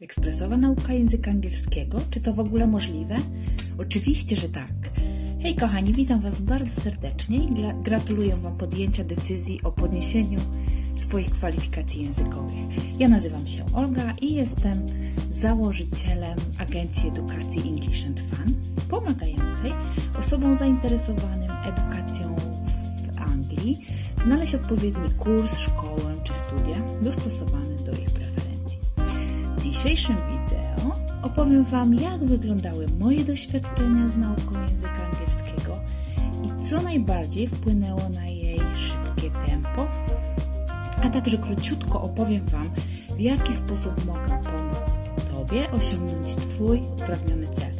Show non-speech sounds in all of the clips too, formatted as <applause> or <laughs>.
Ekspresowa nauka języka angielskiego? Czy to w ogóle możliwe? Oczywiście, że tak. Hej kochani, witam Was bardzo serdecznie i gra- gratuluję Wam podjęcia decyzji o podniesieniu swoich kwalifikacji językowych. Ja nazywam się Olga i jestem założycielem agencji edukacji English and Fun, pomagającej osobom zainteresowanym edukacją w Anglii znaleźć odpowiedni kurs, szkołę czy studia dostosowane do ich preferencji. Dzisiejszym wideo opowiem Wam, jak wyglądały moje doświadczenia z nauką języka angielskiego i co najbardziej wpłynęło na jej szybkie tempo, a także króciutko opowiem Wam, w jaki sposób mogę pomóc Tobie osiągnąć Twój upragniony cel.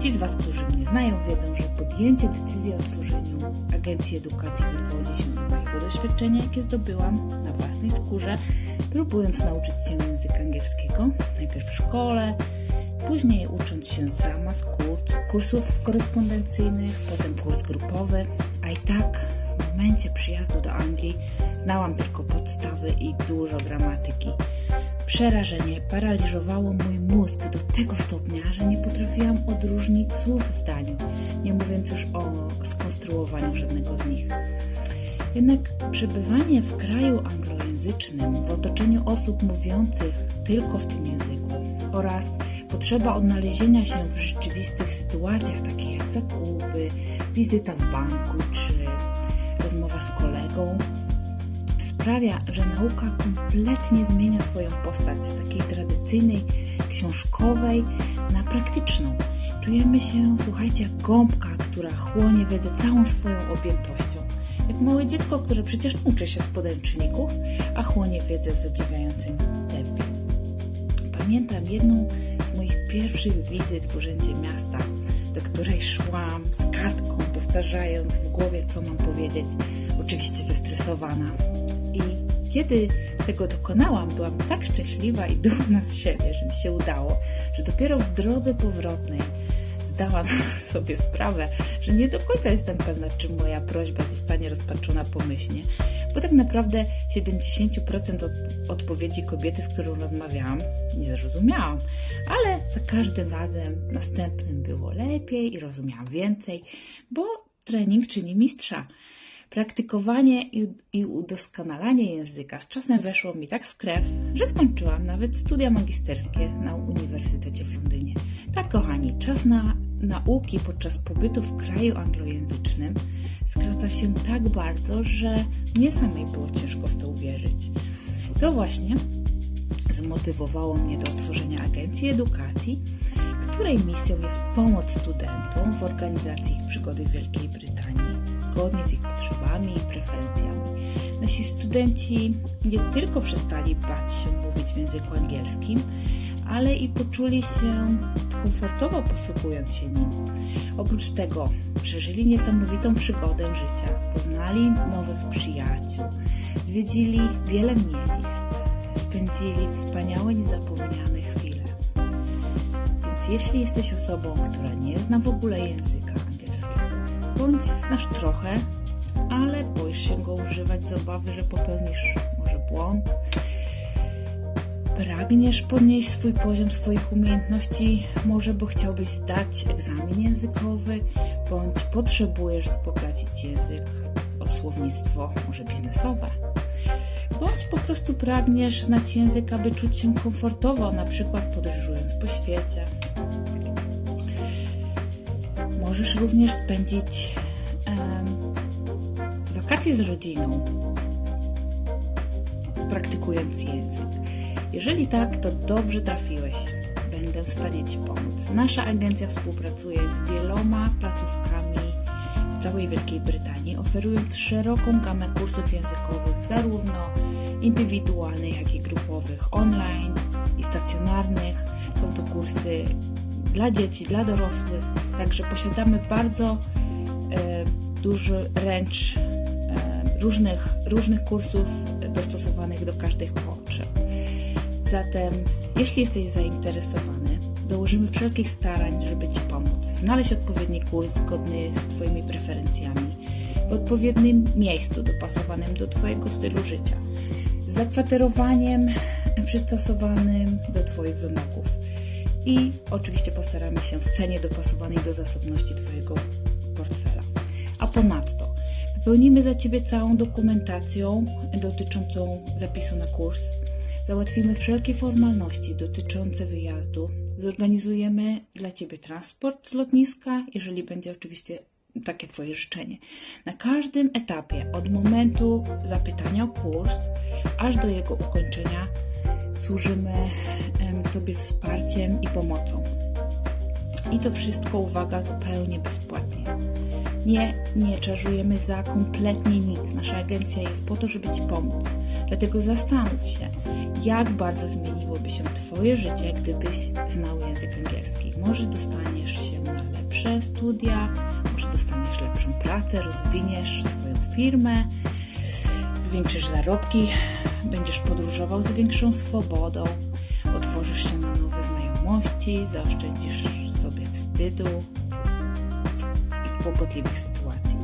Ci z Was, którzy mnie znają, wiedzą, że podjęcie decyzji o tworzeniu agencji edukacji wywodzi się z mojego doświadczenia, jakie zdobyłam na własnej skórze, próbując nauczyć się języka angielskiego, najpierw w szkole, później ucząc się sama z kurs, kursów korespondencyjnych, potem kurs grupowy, a i tak w momencie przyjazdu do Anglii znałam tylko podstawy i dużo gramatyki. Przerażenie paraliżowało mój mózg do tego stopnia, że nie potrafiłam odróżnić słów w zdaniu, nie mówiąc już o skonstruowaniu żadnego z nich. Jednak przebywanie w kraju anglojęzycznym, w otoczeniu osób mówiących tylko w tym języku oraz potrzeba odnalezienia się w rzeczywistych sytuacjach, takich jak zakupy, wizyta w banku czy rozmowa z kolegą, sprawia, że nauka kompletnie zmienia swoją postać z takiej tradycyjnej, książkowej na praktyczną. Czujemy się, słuchajcie, jak gąbka, która chłonie wiedzę całą swoją objętością. Jak małe dziecko, które przecież uczy się z podręczników, a chłonie wiedzę w zadziwiającym tempie. Pamiętam jedną z moich pierwszych wizyt w urzędzie miasta, do której szłam z kartką, powtarzając w głowie, co mam powiedzieć, oczywiście zestresowana. Kiedy tego dokonałam, byłam tak szczęśliwa i dumna z siebie, że mi się udało, że dopiero w drodze powrotnej zdałam <laughs> sobie sprawę, że nie do końca jestem pewna, czy moja prośba zostanie rozpatrzona pomyślnie, bo tak naprawdę 70% od, odpowiedzi kobiety, z którą rozmawiałam, nie zrozumiałam, ale za każdym razem następnym było lepiej i rozumiałam więcej, bo trening czyni mistrza. Praktykowanie i, udoskonalanie języka z czasem weszło mi tak w krew, że skończyłam nawet studia magisterskie na Uniwersytecie w Londynie. Tak, kochani, czas na nauki podczas pobytu w kraju anglojęzycznym skraca się tak bardzo, że mnie samej było ciężko w to uwierzyć. To właśnie zmotywowało mnie do otworzenia agencji edukacji, której misją jest pomoc studentom w organizacji ich przygody w Wielkiej Brytanii, zgodnie z ich potrzebami i preferencjami. Nasi studenci nie tylko przestali bać się mówić w języku angielskim, ale i poczuli się komfortowo posługując się nim. Oprócz tego przeżyli niesamowitą przygodę życia, poznali nowych przyjaciół, zwiedzili wiele miejsc, spędzili wspaniałe, niezapomniane chwile. Więc jeśli jesteś osobą, która nie zna w ogóle języka bądź znasz trochę, ale boisz się go używać z obawy, że popełnisz może błąd, pragniesz podnieść swój poziom swoich umiejętności, może bo chciałbyś zdać egzamin językowy, bądź potrzebujesz wzbogacić język o słownictwo, może biznesowe. Bądź po prostu pragniesz znać język, aby czuć się komfortowo, na przykład podróżując po świecie. Możesz również spędzić wakacje z rodziną, praktykując język. Jeżeli tak, to dobrze trafiłeś. Będę w stanie Ci pomóc. Nasza agencja współpracuje z wieloma placówkami w całej Wielkiej Brytanii, oferując szeroką gamę kursów językowych, zarówno indywidualnych, jak i grupowych, online i stacjonarnych. Są to kursy dla dzieci, dla dorosłych, także posiadamy bardzo e, duży ręcz e, różnych, różnych kursów dostosowanych do każdych potrzeb. Zatem, jeśli jesteś zainteresowany, dołożymy wszelkich starań, żeby Ci pomóc. Znaleźć odpowiedni kurs zgodny z Twoimi preferencjami, w odpowiednim miejscu dopasowanym do Twojego stylu życia. Z zakwaterowaniem przystosowanym do Twoich wymogów. I oczywiście postaramy się w cenie dopasowanej do zasobności Twojego portfela. A ponadto wypełnimy za Ciebie całą dokumentacją dotyczącą zapisu na kurs. Załatwimy wszelkie formalności dotyczące wyjazdu. Zorganizujemy dla Ciebie transport z lotniska, jeżeli będzie oczywiście takie Twoje życzenie. Na każdym etapie, od momentu zapytania o kurs, aż do jego ukończenia, służymy Tobie wsparciem i pomocą. I to wszystko, uwaga, zupełnie bezpłatnie. Nie, nie czarżujemy za kompletnie nic. Nasza agencja jest po to, żeby Ci pomóc. Dlatego zastanów się, jak bardzo zmieniłoby się Twoje życie, gdybyś znał język angielski. Może dostaniesz się na lepsze studia, może dostaniesz lepszą pracę, rozwiniesz swoją firmę, zwiększysz zarobki, będziesz podróżował z większą swobodą, otworzysz się na nowe znajomości, zaoszczędzisz sobie wstydu i kłopotliwych sytuacji.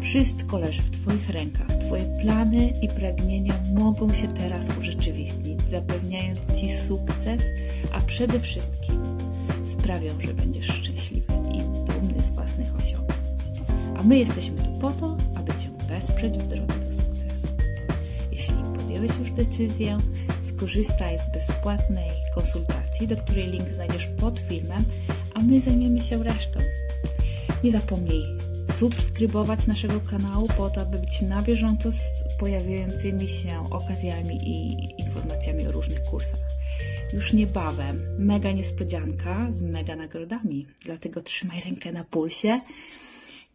Wszystko leży w Twoich rękach. Twoje plany i pragnienia mogą się teraz urzeczywistnić, zapewniając Ci sukces, a przede wszystkim sprawią, że będziesz szczęśliwy i dumny z własnych osiągnięć. A my jesteśmy tu po to, aby Cię wesprzeć w drodze do sukcesu. Jeśli podjąłeś już decyzję, skorzystaj z bezpłatnej konsultacji, do której link znajdziesz pod filmem, a my zajmiemy się resztą. Nie zapomnij subskrybować naszego kanału po to, aby być na bieżąco z pojawiającymi się okazjami i informacjami o różnych kursach. Już niebawem mega niespodzianka z mega nagrodami, dlatego trzymaj rękę na pulsie.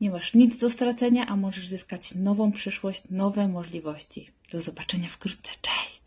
Nie masz nic do stracenia, a możesz zyskać nową przyszłość, nowe możliwości. Do zobaczenia wkrótce. Cześć!